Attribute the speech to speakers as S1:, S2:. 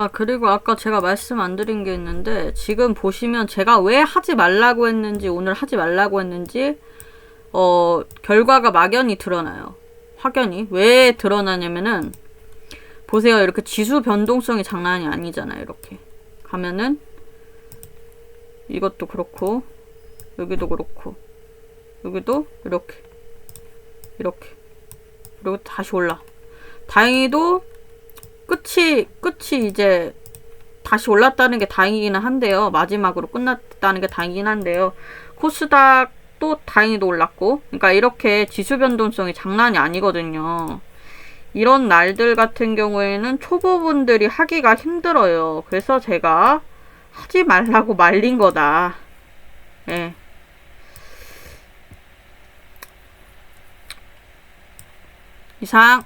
S1: 아, 그리고 아까 제가 말씀 안 드린 게 있는데, 지금 보시면 제가 왜 하지 말라고 했는지, 오늘 하지 말라고 했는지, 어, 결과가 막연히 드러나요. 확연히. 왜 드러나냐면은, 보세요. 이렇게 지수 변동성이 장난이 아니잖아요. 이렇게. 가면은, 이것도 그렇고, 여기도 그렇고, 여기도 이렇게. 이렇게. 그리고 다시 올라. 다행히도 끝이 끝이 이제 다시 올랐다는 게 다행이기는 한데요. 마지막으로 끝났다는 게 다행이긴 한데요. 코스닥도 다행히도 올랐고, 그러니까 이렇게 지수 변동성이 장난이 아니거든요. 이런 날들 같은 경우에는 초보분들이 하기가 힘들어요. 그래서 제가 하지 말라고 말린 거다. 예. 이상.